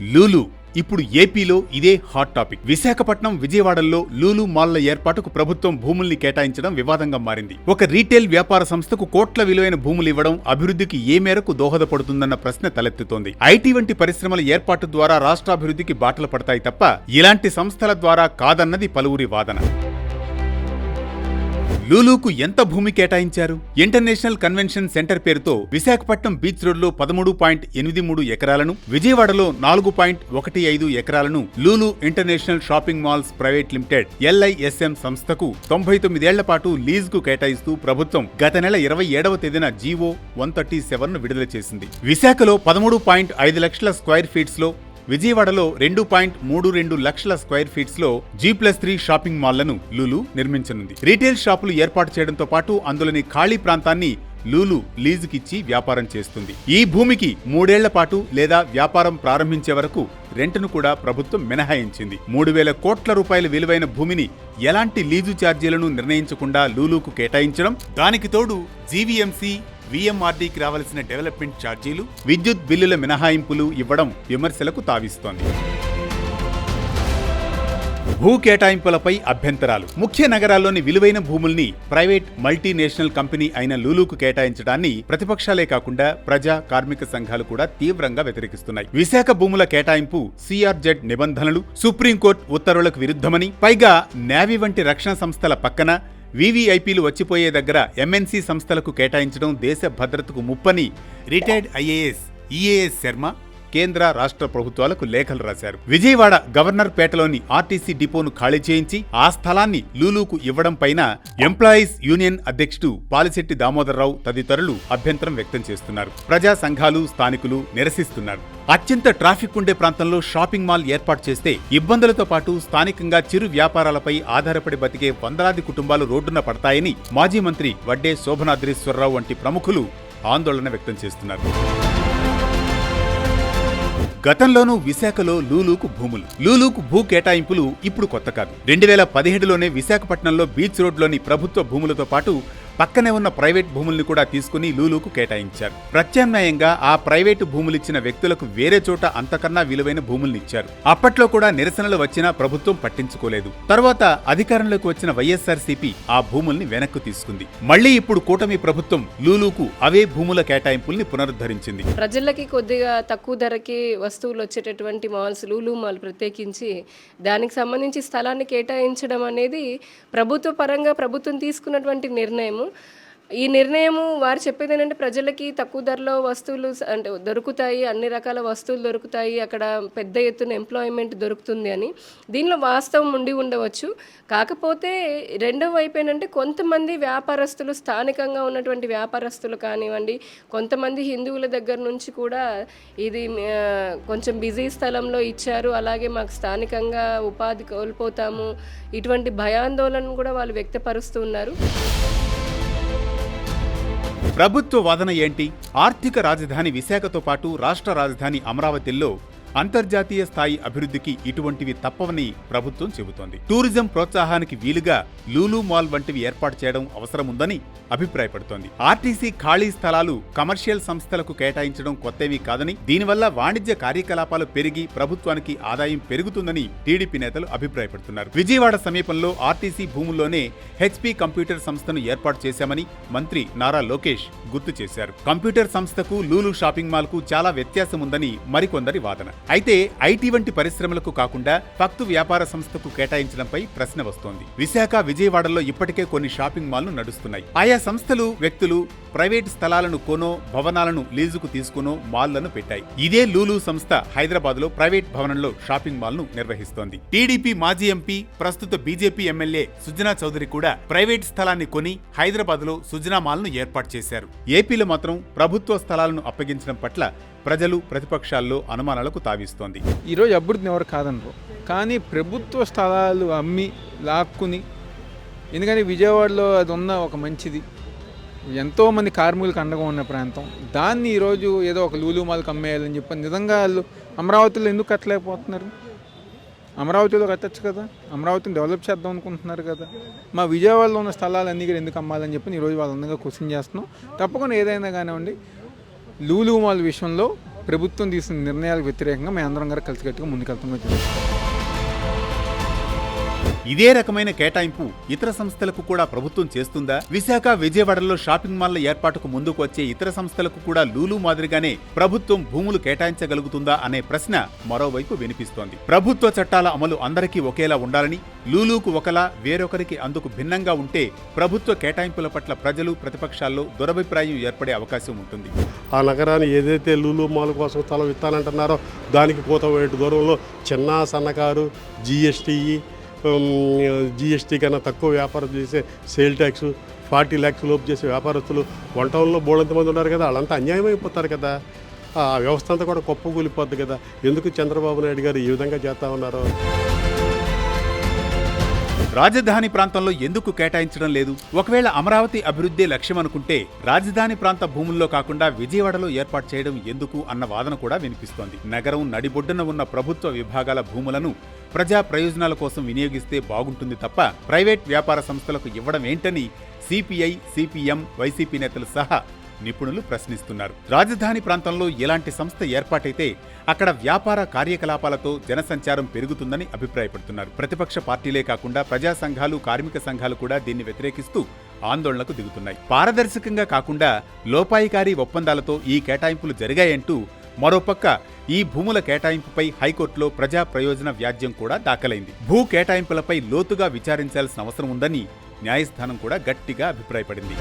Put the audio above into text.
లూలు. ఇప్పుడు ఏపీలో ఇదే హాట్ టాపిక్. విశాఖపట్నం విజయవాడల్లో లూలు మాల్ల ఏర్పాటుకు ప్రభుత్వం భూముల్ని కేటాయించడం వివాదంగా మారింది. ఒక రీటైల్ వ్యాపార సంస్థకు కోట్ల విలువైన భూములు ఇవ్వడం అభివృద్ధికి ఏ మేరకు దోహదపడుతుందన్న ప్రశ్న తలెత్తుతోంది. ఐటీ వంటి పరిశ్రమల ఏర్పాటు ద్వారా రాష్ట్రాభివృద్ధికి బాటలు పడతాయి తప్ప ఇలాంటి సంస్థల ద్వారా కాదన్నది పలువురి వాదన. లూలూకు ఎంత భూమి కేటాయించారు? ఇంటర్నేషనల్ కన్వెన్షన్ సెంటర్ పేరుతో విశాఖపట్నం బీచ్ రోడ్లో పదమూడు పాయింట్ ఎనిమిది మూడు ఎకరాలను విజయవాడలో నాలుగు పాయింట్ ఒకటి ఐదు ఎకరాలను Lulu International Shopping Malls Private Limited LISM సంస్థకు తొంభై తొమ్మిదేళ్ళ పాటు లీజుకు కేటాయిస్తూ ప్రభుత్వం గత నెల ఇరవై ఏడవ తేదీన జీవో వన్ థర్టీ సెవెన్ విడుదల చేసింది. విశాఖలో పదమూడు పాయింట్ ఐదు లక్షల స్క్వేర్ ఫీట్స్లో విజయవాడలో రెండు పాయింట్ మూడు రెండు లక్షల స్క్వేర్ ఫీట్స్లో జీ ప్లస్ త్రీ షాపింగ్ మాల్లను లూలు నిర్మించనుంది. రీటైల్ షాపులు ఏర్పాటు చేయడంతో పాటు అందులోని ఖాళీ ప్రాంతాన్ని లూలు లీజుకిచ్చి వ్యాపారం చేస్తుంది. ఈ భూమికి మూడేళ్ళ పాటు లేదా వ్యాపారం ప్రారంభించే వరకు రెంట్ను కూడా ప్రభుత్వం మినహాయించింది. మూడు వేల కోట్ల రూపాయల విలువైన భూమిని ఎలాంటి లీజు ఛార్జీలను నిర్ణయించకుండా లూలుకు కేటాయించడం? దానికి తోడు జీవీఎంసీ వీఎంఆర్డీకి రావాల్సిన డెవలప్మెంట్ ఛార్జీలు విద్యుత్ బిల్లుల మినహాయింపులు ఇవ్వడం విమర్శలకు తావిస్తోంది. భూ కేటాయింపులపై అభ్యంతరాలు. ముఖ్య నగరాల్లోని విలువైన భూముల్ని ప్రైవేట్ మల్టీనేషనల్ కంపెనీ అయిన లూలుకు కేటాయించడాన్ని ప్రతిపక్షాలే కాకుండా ప్రజా కార్మిక సంఘాలు కూడా తీవ్రంగా వ్యతిరేకిస్తున్నాయి. విశాఖ భూముల కేటాయింపు సిఆర్జెడ్ నిబంధనలు సుప్రీంకోర్టు ఉత్తర్వులకు విరుద్ధమని పైగా నేవీ వంటి రక్షణ సంస్థల పక్కన వీవీఐపీలు వచ్చిపోయే దగ్గర ఎంఎన్సీ సంస్థలకు కేటాయించడం దేశ భద్రతకు ముప్పని రిటైర్డ్ ఐఏఎస్ ఈఏఎస్ శర్మ కేంద్ర రాష్ట్ర ప్రభుత్వాలకు లేఖలు రాశారు. విజయవాడ గవర్నర్ పేటలోని ఆర్టీసీ డిపోను ఖాళీ చేయించి ఆ స్థలాన్ని లూలూకు ఇవ్వడం పైన ఎంప్లాయీస్ యూనియన్ అధ్యక్షుడు పాలిశెట్టి దామోదరరావు తదితరులు అభ్యంతరం వ్యక్తం చేస్తున్నారు. ప్రజా సంఘాలు స్థానికులు నిరసిస్తున్నారు. అత్యంత ట్రాఫిక్ ఉండే ప్రాంతంలో షాపింగ్ మాల్ ఏర్పాటు చేస్తే ఇబ్బందులతో పాటు స్థానికంగా చిరు వ్యాపారాలపై ఆధారపడి బతికే వందలాది కుటుంబాలు రోడ్డున పడతాయని మాజీ మంత్రి వడ్డే శోభనాద్రీశ్వరరావు వంటి ప్రముఖులు ఆందోళన వ్యక్తం చేస్తున్నారు. గతంలోనూ విశాఖలో లూలూకు భూములు. లూలూకు భూ కేటాయింపులు ఇప్పుడు కొత్త కాదు. రెండు వేల పదిహేడులోనే విశాఖపట్నంలో బీచ్ రోడ్లోని ప్రభుత్వ భూములతో పాటు పక్కనే ఉన్న ప్రైవేట్ భూముల్ని కూడా తీసుకుని లూలూకు కేటాయించారు. ప్రత్యామ్నాయంగా ఆ ప్రైవేటు భూములిచ్చిన వ్యక్తులకు వేరే చోట అంతకన్నా విలువైన భూముల్ని ఇచ్చారు. అప్పట్లో కూడా నిరసనలు వచ్చినా ప్రభుత్వం పట్టించుకోలేదు. తర్వాత అధికారంలోకి వచ్చిన వైఎస్ఆర్సీపీ ఆ భూముల్ని వెనక్కు తీసుకుంది. మళ్ళీ ఇప్పుడు కూటమి ప్రభుత్వం లూలూకు అవే భూముల కేటాయింపుల్ని పునరుద్ధరించింది. ప్రజలకి కొద్దిగా తక్కువ ధరకి వస్తువులు వచ్చేటటువంటి మాల్స్ లూలు మాల్ ప్రత్యేకించి దానికి సంబంధించి స్థలాన్ని కేటాయించడం అనేది ప్రభుత్వ పరంగా ప్రభుత్వం తీసుకున్నటువంటి నిర్ణయం ఈ నిర్ణయము వారు చెప్పేది ఏంటంటే ప్రజలకి తక్కువ ధరలో వస్తువులు అంటే దొరుకుతాయి అన్ని రకాల వస్తువులు దొరుకుతాయి అక్కడ పెద్ద ఎత్తున ఎంప్లాయ్మెంట్ దొరుకుతుంది అని. దీనిలో వాస్తవం ఉండి ఉండవచ్చు. కాకపోతే రెండవ వైపు ఏంటంటే కొంతమంది వ్యాపారస్తులు స్థానికంగా ఉన్నటువంటి వ్యాపారస్తులు కానివ్వండి కొంతమంది హిందువుల దగ్గర నుంచి కూడా ఇది కొంచెం బిజీ స్థలంలో ఇచ్చారు అలాగే మాకు స్థానికంగా ఉపాధి కోల్పోతాము ఇటువంటి భయాందోళన కూడా వాళ్ళు వ్యక్తపరుస్తున్నారు ప్రభుత్వ వాదన ఏంటి? ఆర్థిక రాజధాని విశాఖతో పాటు రాష్ట్ర రాజధాని అమరావతిలో అంతర్జాతీయ స్థాయి అభివృద్ధికి ఇటువంటివి తప్పవని ప్రభుత్వం చెబుతోంది. టూరిజం ప్రోత్సాహానికి వీలుగా లూలు మాల్ వంటివి ఏర్పాటు చేయడం అవసరముందని అభిప్రాయపడుతోంది. ఆర్టీసీ ఖాళీ స్థలాలు కమర్షియల్ సంస్థలకు కేటాయించడం కొత్తవి కాదని దీనివల్ల వాణిజ్య కార్యకలాపాలు పెరిగి ప్రభుత్వానికి ఆదాయం పెరుగుతుందని టీడీపీ నేతలు అభిప్రాయపడుతున్నారు. విజయవాడ సమీపంలో ఆర్టీసీ భూముల్లోనే హెచ్పీ కంప్యూటర్ సంస్థను ఏర్పాటు చేశామని మంత్రి నారా లోకేష్ గుర్తు చేశారు. కంప్యూటర్ సంస్థకు లూలు షాపింగ్ మాల్కు చాలా వ్యత్యాసం ఉందని మరికొందరి వాదన. అయితే ఐటీ వంటి పరిశ్రమలకు కాకుండా ఫక్తు వ్యాపార సంస్థకు కేటాయించడంపై ప్రశ్న వస్తోంది. విశాఖ విజయవాడలో ఇప్పటికే కొన్ని షాపింగ్ మాల్లు నడుస్తున్నాయి. ఆయా సంస్థలు వ్యక్తులు ప్రైవేట్ స్థలాలను కొనో భవనాలను లీజుకు తీసుకునో మాల్లను పెట్టాయి. ఇదే లూలు సంస్థ హైదరాబాద్లో ప్రైవేట్ భవనంలో షాపింగ్ మాల్ను నిర్వహిస్తోంది. టీడీపీ మాజీ ఎంపీ ప్రస్తుత బీజేపీ ఎమ్మెల్యే సుజనా చౌదరి కూడా ప్రైవేట్ స్థలాన్ని కొని హైదరాబాద్లో సుజనా మాల్ను ఏర్పాటు చేశారు. ఏపీలో మాత్రం ప్రభుత్వ స్థలాలను అప్పగించడం పట్ల ప్రజలు ప్రతిపక్షాల్లో అనుమానాలకు తావిస్తోంది. ఈరోజు అభివృద్ధిని ఎవరు కాదనరు. కానీ ప్రభుత్వ స్థలాలు అమ్మి లాక్కుని ఎందుకంటే విజయవాడలో అది ఉన్న ఒక మంచిది. ఎంతోమంది కార్మికులకు అండగా ఉన్న ప్రాంతం. దాన్ని ఈరోజు ఏదో ఒక లూలు మాల్కి అమ్మేయాలని చెప్పి నిజంగా వాళ్ళు అమరావతిలో ఎందుకు కట్టలేకపోతున్నారు? అమరావతిలో కట్టచ్చు కదా? అమరావతిని డెవలప్ చేద్దాం అనుకుంటున్నారు కదా? మా విజయవాడలో ఉన్న స్థలాలన్నీ కూడా ఎందుకు అమ్మాలని చెప్పి ఈరోజు వాళ్ళందరిగా క్వశ్చన్ చేస్తున్నాం. తప్పకుండా ఏదైనా కానివ్వండి లూలు మాల్ విషయంలో ప్రభుత్వం తీసిన నిర్ణయాలకు వ్యతిరేకంగా మేము అందరం గారు కలిసికట్టుగా ముందుకెళ్తామని ఇదే రకమైన కేటాయింపు ఇతర సంస్థలకు కూడా ప్రభుత్వం చేస్తుందా? విశాఖ విజయవాడలో షాపింగ్ మాల్ల ఏర్పాటుకు ముందుకు వచ్చే ఇతర సంస్థలకు కూడా లూలు మాదిరిగానే ప్రభుత్వం భూములు కేటాయించగలుగుతుందా అనే ప్రశ్న మరోవైపు వినిపిస్తోంది. ప్రభుత్వ చట్టాల అమలు అందరికీ ఒకేలా ఉండాలని లూలూకు ఒకలా వేరొకరికి అందుకు భిన్నంగా ఉంటే ప్రభుత్వ కేటాయింపుల పట్ల ప్రజలు ప్రతిపక్షాల్లో దురభిప్రాయం ఏర్పడే అవకాశం ఉంటుంది. ఆ నగరాన్ని ఏదైతే లూలు మాల్ కోసం స్థలం ఇస్తానంటున్నారో దానికి కూతవేటు దూరంలో చిన్న సన్నకారు జిఎస్టీఈ జిఎస్టీ కన్నా తక్కువ వ్యాపారం చేసే సేల్ ట్యాక్స్ ఫార్టీ ల్యాక్స్ లోపు చేసే వ్యాపారస్తులు వన్ టౌన్లో బోళంతమంది ఉన్నారు కదా వాళ్ళంతా అన్యాయం అయిపోతారు కదా. ఆ వ్యవస్థ అంతా కూడా కుప్పకూలిపోద్ది కదా. ఎందుకు చంద్రబాబు నాయుడు గారు ఈ విధంగా చేస్తా ఉన్నారు? రాజధాని ప్రాంతంలో ఎందుకు కేటాయించడం లేదు? ఒకవేళ అమరావతి అభివృద్ధి లక్ష్యమనుకుంటే రాజధాని ప్రాంత భూముల్లో కాకుండా విజయవాడలో ఏర్పాటు చేయడం ఎందుకు అన్న వాదన కూడా వినిపిస్తోంది. నగరం నడిబొడ్డున ఉన్న ప్రభుత్వ విభాగాల భూములను ప్రజా ప్రయోజనాల కోసం వినియోగిస్తే బాగుంటుంది తప్ప ప్రైవేట్ వ్యాపార సంస్థలకు ఇవ్వడం ఏంటని సిపిఐ సిపిఎం వైసీపీ నేతలు సహా నిపుణులు ప్రశ్నిస్తున్నారు. రాజధాని ప్రాంతంలో ఎలాంటి సంస్థ ఏర్పాటైతే అక్కడ వ్యాపార కార్యకలాపాలతో జనసంచారం పెరుగుతుందని అభిప్రాయపడుతున్నారు. ప్రతిపక్ష పార్టీలే కాకుండా ప్రజా సంఘాలు కార్మిక సంఘాలు కూడా దీన్ని వ్యతిరేకిస్తూ ఆందోళనకు దిగుతున్నాయి. పారదర్శకంగా కాకుండా లోపాయికారీ ఒప్పందాలతో ఈ కేటాయింపులు జరిగాయంటూ మరోపక్క ఈ భూముల కేటాయింపుపై హైకోర్టులో ప్రజా ప్రయోజన వ్యాజ్యం కూడా దాఖలైంది. భూ కేటాయింపులపై లోతుగా విచారించాల్సిన అవసరం ఉందని న్యాయస్థానం కూడా గట్టిగా అభిప్రాయపడింది.